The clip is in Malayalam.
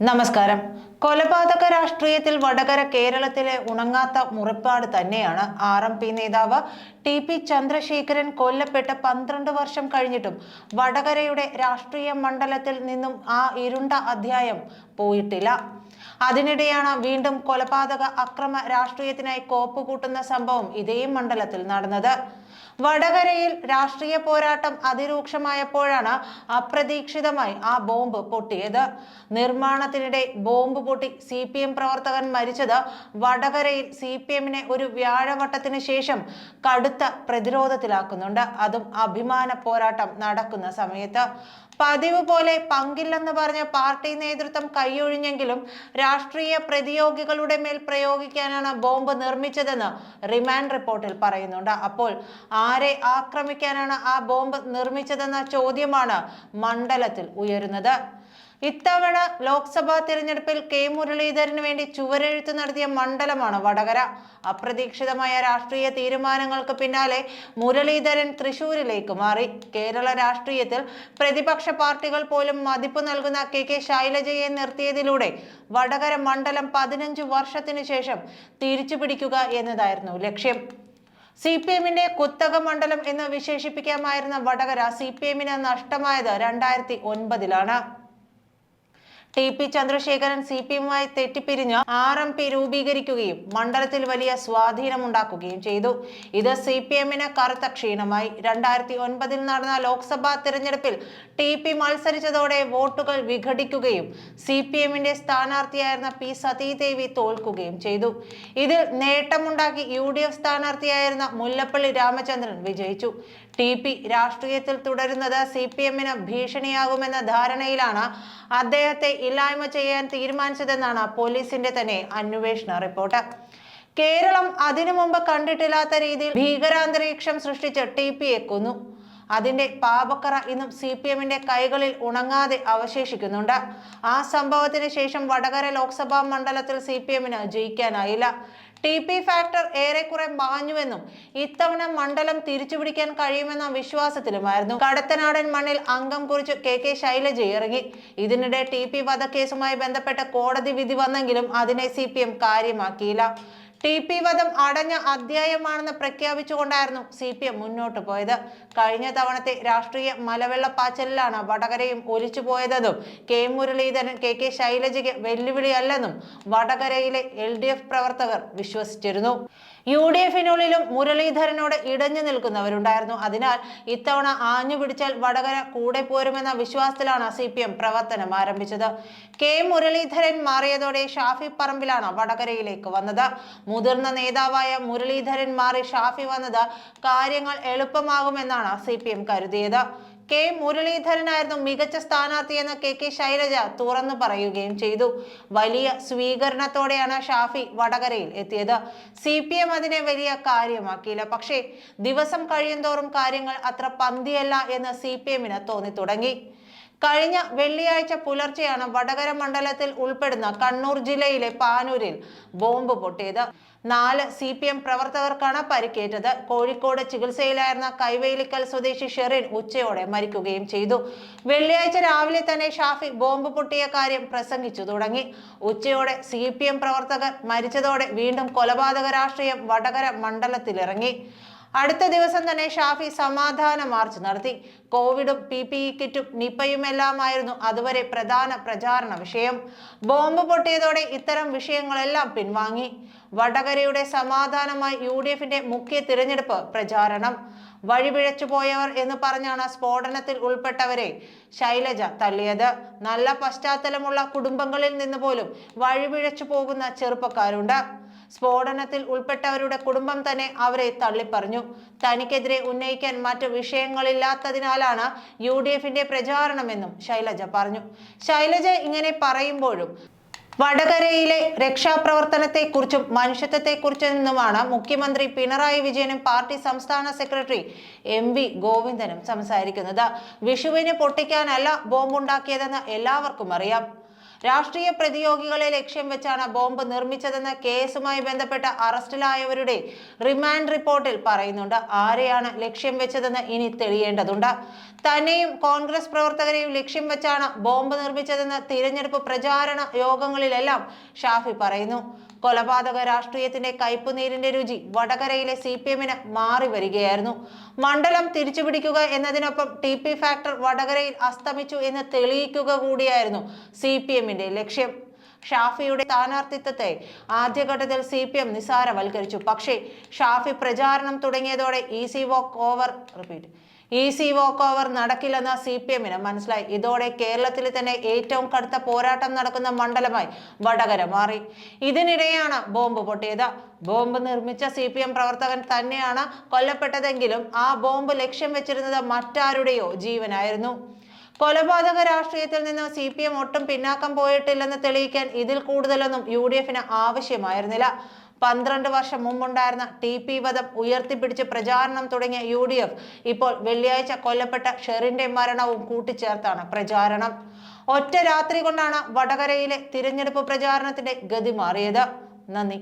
നമസ്കാരം. കൊലപാതക രാഷ്ട്രീയത്തിൽ വടകര കേരളത്തിലെ ഉണങ്ങാത്ത മുറിപ്പാട് തന്നെയാണ് ആർ എം പി നേതാവ് ടി പി ചന്ദ്രശേഖരൻ കൊല്ലപ്പെട്ട് പന്ത്രണ്ട് വർഷം കഴിഞ്ഞിട്ടും വടകരയുടെ രാഷ്ട്രീയ മണ്ഡലത്തിൽ നിന്നും ആ ഇരുണ്ട അധ്യായം പോയിട്ടില്ല. അതിനിടെയാണ് വീണ്ടും കൊലപാതക അക്രമ രാഷ്ട്രീയത്തിനായി കോപ്പ് കൂട്ടുന്ന സംഭവം ഇതേ മണ്ഡലത്തിൽ നടന്നത്. വടകരയിൽ രാഷ്ട്രീയ പോരാട്ടം അതിരൂക്ഷമായപ്പോഴാണ് അപ്രതീക്ഷിതമായി ആ ബോംബ് പൊട്ടിയത്. നിർമ്മാണത്തിനിടെ ബോംബ് പൊട്ടി സി പി എം പ്രവർത്തകൻ മരിച്ചത് വടകരയിൽ സി പി എമ്മിനെ ഒരു വ്യാഴവട്ടത്തിന് ശേഷം കടുത്ത പ്രതിരോധത്തിലാക്കുന്നുണ്ട്. അതും അഭിമാന പോരാട്ടം നടക്കുന്ന സമയത്ത്. പതിവ് പോലെ പങ്കില്ലെന്ന് പറഞ്ഞ പാർട്ടി നേതൃത്വം കൈയൊഴിഞ്ഞെങ്കിലും രാഷ്ട്രീയ പ്രതിയോഗികളുടെ മേൽ പ്രയോഗിക്കാനാണ് ബോംബ് നിർമ്മിച്ചതെന്ന് റിമാൻഡ് റിപ്പോർട്ടിൽ പറയുന്നുണ്ട്. അപ്പോൾ ആരെ ആക്രമിക്കാനാണ് ആ ബോംബ് നിർമ്മിച്ചതെന്ന ചോദ്യമാണ് മണ്ഡലത്തിൽ ഉയരുന്നത്. ഇത്തവണ ലോക്സഭാ തിരഞ്ഞെടുപ്പിൽ കെ മുരളീധരന് വേണ്ടി ചുവരെഴുത്ത് നടത്തിയ മണ്ഡലമാണ് വടകര. അപ്രതീക്ഷിതമായ രാഷ്ട്രീയ തീരുമാനങ്ങൾക്ക് പിന്നാലെ മുരളീധരൻ തൃശൂരിലേക്ക് മാറി. കേരള രാഷ്ട്രീയത്തിൽ പ്രതിപക്ഷ പാർട്ടികൾ പോലും മതിപ്പ് നൽകുന്ന കെ കെ ശൈലജയെ നിർത്തിയതിലൂടെ വടകര മണ്ഡലം പതിനഞ്ച് വർഷത്തിനു ശേഷം തിരിച്ചു പിടിക്കുക എന്നതായിരുന്നു ലക്ഷ്യം. സി പി എമ്മിന്റെ കുത്തക മണ്ഡലം എന്ന് വിശേഷിപ്പിക്കാമായിരുന്ന വടകര സി പി എമ്മിന് നഷ്ടമായത് രണ്ടായിരത്തി ഒൻപതിലാണ്. T P Chandrasekharan C P എമ്മുമായി തെറ്റിപ്പിരിഞ്ഞ് ആർ എം പി രൂപീകരിക്കുകയും മണ്ഡലത്തിൽ വലിയ സ്വാധീനമുണ്ടാക്കുകയും ചെയ്തു. ഇത് സി പി എമ്മിന് കറുത്ത ക്ഷീണമായി. രണ്ടായിരത്തി ഒൻപതിൽ നടന്ന ലോക്സഭാ തെരഞ്ഞെടുപ്പിൽ ടി പി മത്സരിച്ചതോടെ വോട്ടുകൾ വിഘടിക്കുകയും സി പി എമ്മിന്റെ സ്ഥാനാർത്ഥിയായിരുന്ന പി സതീദേവി തോൽക്കുകയും ചെയ്തു. ഇതിൽ നേട്ടമുണ്ടാക്കി യു ഡി എഫ് സ്ഥാനാർത്ഥിയായിരുന്ന മുല്ലപ്പള്ളി രാമചന്ദ്രൻ വിജയിച്ചു. ടി പി രാഷ്ട്രീയത്തിൽ തുടരുന്നത് സി പി എമ്മിന് ഭീഷണിയാകുമെന്ന ധാരണയിലാണ് അദ്ദേഹത്തെ ഇല്ലായ്മ ചെയ്യാൻ തീരുമാനിച്ചതെന്നാണ് പോലീസിന്റെ തന്നെ അന്വേഷണ റിപ്പോർട്ട്. കേരളം അതിനു മുമ്പ് കണ്ടിട്ടില്ലാത്ത രീതിയിൽ ഭീകരാന്തരീക്ഷം സൃഷ്ടിച്ച് ടി പിയെ കൊന്നു. അതിന്റെ പാപക്കറ ഇന്നും സി പി എമ്മിന്റെ കൈകളിൽ ഉണങ്ങാതെ അവശേഷിക്കുന്നുണ്ട്. ആ സംഭവത്തിന് ശേഷം വടകര ലോക്സഭാ മണ്ഡലത്തിൽ സി പി എമ്മിന് ജയിക്കാനായില്ല. ടി പി ഫാക്ടർ ഏറെക്കുറെ മാഞ്ഞുവെന്നും ഇത്തവണ മണ്ഡലം തിരിച്ചുപിടിക്കാൻ കഴിയുമെന്ന വിശ്വാസത്തിലുമായിരുന്നു. കടത്തനാടൻ മണ്ണിൽ അംഗം കുറിച്ച് കെ കെ ശൈലജ ഇറങ്ങി. ഇതിനിടെ ടി പി വധക്കേസുമായി ബന്ധപ്പെട്ട കോടതി വിധി വന്നെങ്കിലും അതിനെ സി കാര്യമാക്കിയില്ല. ടി പി വധം അടഞ്ഞ അധ്യായമാണെന്ന് പ്രഖ്യാപിച്ചുകൊണ്ടായിരുന്നു സി പി എം മുന്നോട്ട് പോയത്. കഴിഞ്ഞ തവണത്തെ രാഷ്ട്രീയ മലവെള്ളപ്പാച്ചലിലാണ് വടകരയും ഒലിച്ചു പോയതെന്നും കെ മുരളീധരൻ കെ കെ ശൈലജയ്ക്ക് വെല്ലുവിളിയല്ലെന്നും വടകരയിലെ എൽ ഡി എഫ് പ്രവർത്തകർ വിശ്വസിച്ചിരുന്നു. യു ഡി എഫിനുള്ളിലും മുരളീധരനോട് ഇടഞ്ഞു നിൽക്കുന്നവരുണ്ടായിരുന്നു. അതിനാൽ ഇത്തവണ ആഞ്ഞു പിടിച്ചാൽ വടകര കൂടെ പോരുമെന്ന വിശ്വാസത്തിലാണ് സി പി എം പ്രവർത്തനം ആരംഭിച്ചത്. കെ. മുരളീധരൻ മാറിയതോടെ ഷാഫി പറമ്പിലാണ് വടകരയിലേക്ക് വന്നത്. മുതിർന്ന നേതാവായ മുരളീധരൻ മാറി ഷാഫി വന്നത് കാര്യങ്ങൾ എളുപ്പമാകുമെന്നാണ് സി പി എം കരുതിയത്. കെ മുരളീധരനായിരുന്നു മികച്ച സ്ഥാനാർത്ഥിയെന്ന് കെ കെ ശൈലജ തുറന്നു പറയുകയും ചെയ്തു. വലിയ സ്വീകരണത്തോടെയാണ് ഷാഫി വടകരയിൽ എത്തിയത്. സി പി എം അതിനെ വലിയ കാര്യമാക്കിയില്ല. പക്ഷേ ദിവസം കഴിയുന്തോറും കാര്യങ്ങൾ അത്ര പന്തിയല്ല എന്ന് സി പി എമ്മിന് തോന്നി തുടങ്ങി കഴിഞ്ഞ വെള്ളിയാഴ്ച പുലർച്ചെയാണ് വടകര മണ്ഡലത്തിൽ ഉൾപ്പെടുന്ന കണ്ണൂർ ജില്ലയിലെ പാനൂരിൽ ബോംബ് പൊട്ടിയത്. നാല് സി പി എം പ്രവർത്തകർക്കാണ് പരിക്കേറ്റത്. കോഴിക്കോട് ചികിത്സയിലായിരുന്ന കൈവേലിക്കൽ സ്വദേശി ഷെറിൻ ഉച്ചയോടെ മരിക്കുകയും ചെയ്തു. വെള്ളിയാഴ്ച രാവിലെ തന്നെ ഷാഫി ബോംബ് പൊട്ടിയ കാര്യം പ്രസംഗിച്ചു തുടങ്ങി. ഉച്ചയോടെ സി പി എം പ്രവർത്തകർ മരിച്ചതോടെ വീണ്ടും കൊലപാതക രാഷ്ട്രീയം വടകര മണ്ഡലത്തിലിറങ്ങി. അടുത്ത ദിവസം തന്നെ ഷാഫി സമാധാന മാർച്ച് നടത്തി. കോവിഡും പി പി ഇ കിറ്റും നിപ്പയുമെല്ലാമായിരുന്നു അതുവരെ പ്രധാന പ്രചാരണ വിഷയം. ബോംബ് പൊട്ടിയതോടെ ഇത്തരം വിഷയങ്ങളെല്ലാം പിൻവാങ്ങി. വടകരയുടെ സമാധാനമായി യു ഡി എഫിന്റെ മുഖ്യ തിരഞ്ഞെടുപ്പ് പ്രചാരണം. വഴിപിഴച്ചു പോയവർ എന്ന് പറഞ്ഞാണ് സ്ഫോടനത്തിൽ ഉൾപ്പെട്ടവരെ ശൈലജ തള്ളിയത്. നല്ല പശ്ചാത്തലമുള്ള കുടുംബങ്ങളിൽ നിന്ന് പോലും വഴിപിഴച്ചു പോകുന്ന ചെറുപ്പക്കാരുണ്ട്. സ്ഫോടനത്തിൽ ഉൾപ്പെട്ടവരുടെ കുടുംബം തന്നെ അവരെ തള്ളിപ്പറഞ്ഞു. തനിക്കെതിരെ ഉന്നയിക്കാൻ മറ്റു വിഷയങ്ങളില്ലാത്തതിനാലാണ് യു ഡി എഫിന്റെ പ്രചാരണമെന്നും ശൈലജ പറഞ്ഞു. ശൈലജ ഇങ്ങനെ പറയുമ്പോഴും വടകരയിലെ രക്ഷാപ്രവർത്തനത്തെക്കുറിച്ചും മനുഷ്യത്വത്തെക്കുറിച്ചുമാണ് മുഖ്യമന്ത്രി പിണറായി വിജയനും പാർട്ടി സംസ്ഥാന സെക്രട്ടറി എം വി ഗോവിന്ദനും സംസാരിക്കുന്നത്. വിഷുവിന് പൊട്ടിക്കാനല്ല ബോംബുണ്ടാക്കിയതെന്ന് എല്ലാവർക്കും അറിയാം. രാഷ്ട്രീയ പ്രതിയോഗികളെ ലക്ഷ്യം വെച്ചാണ് ബോംബ് നിർമ്മിച്ചതെന്ന് കേസുമായി ബന്ധപ്പെട്ട അറസ്റ്റിലായവരുടെ റിമാൻഡ് റിപ്പോർട്ടിൽ പറയുന്നുണ്ട്. ആരെയാണ് ലക്ഷ്യം വെച്ചതെന്ന് ഇനി തെളിയേണ്ടതുണ്ട്. തന്നെയും കോൺഗ്രസ് പ്രവർത്തകരെയും ലക്ഷ്യം വെച്ചാണ് ബോംബ് നിർമ്മിച്ചതെന്ന് തിരഞ്ഞെടുപ്പ് പ്രചാരണ യോഗങ്ങളിലെല്ലാം ഷാഫി പറയുന്നു. കൊലപാതക രാഷ്ട്രീയത്തിന്റെ കയ്പുനീരിന്റെ രുചി വടകരയിലെ സി പി എമ്മിന് മാറി വരികയായിരുന്നു. മണ്ഡലം തിരിച്ചുപിടിക്കുക എന്നതിനൊപ്പം ടി പി ഫാക്ടർ വടകരയിൽ അസ്തമിച്ചു എന്ന് തെളിയിക്കുക കൂടിയായിരുന്നു സി പി എമ്മിന്റെ ലക്ഷ്യം. ഷാഫിയുടെ സ്ഥാനാർത്ഥിത്വത്തെ ആദ്യഘട്ടത്തിൽ സി പി എം നിസാരവൽക്കരിച്ചു പക്ഷേ ഷാഫി പ്രചാരണം തുടങ്ങിയതോടെ easy walkover. Repeat. Easy walkover നടക്കില്ലെന്ന് C P എമ്മിന് മനസ്സിലായി. ഇതോടെ കേരളത്തിൽ തന്നെ ഏറ്റവും കടുത്ത പോരാട്ടം നടക്കുന്ന മണ്ഡലമായി വടകര മാറി. ഇതിനിടെയാണ് ബോംബ് പൊട്ടിയത്. ബോംബ് നിർമ്മിച്ച സി പി എം പ്രവർത്തകൻ തന്നെയാണ് കൊല്ലപ്പെട്ടതെങ്കിലും ആ ബോംബ് ലക്ഷ്യം വെച്ചിരുന്നത് മറ്റാരുടെയോ ജീവനായിരുന്നു. കൊലപാതക രാഷ്ട്രീയത്തിൽ നിന്ന് സി പി എം ഒട്ടും പിന്നാക്കം പോയിട്ടില്ലെന്ന് തെളിയിക്കാൻ ഇതിൽ കൂടുതലൊന്നും യു ഡി എഫിന് ആവശ്യമായിരുന്നില്ല. പന്ത്രണ്ട് വർഷം മുമ്പുണ്ടായിരുന്ന ടി പി വധം ഉയർത്തിപ്പിടിച്ച് പ്രചാരണം തുടങ്ങിയ യു ഡി എഫ് ഇപ്പോൾ വെള്ളിയാഴ്ച കൊല്ലപ്പെട്ട ഷെറിന്റെ മരണവും കൂട്ടിച്ചേർത്താണ് പ്രചാരണം. ഒറ്റ രാത്രി കൊണ്ടാണ് വടകരയിലെ തിരഞ്ഞെടുപ്പ് പ്രചാരണത്തിന്റെ ഗതി മാറിയത്. നന്ദി.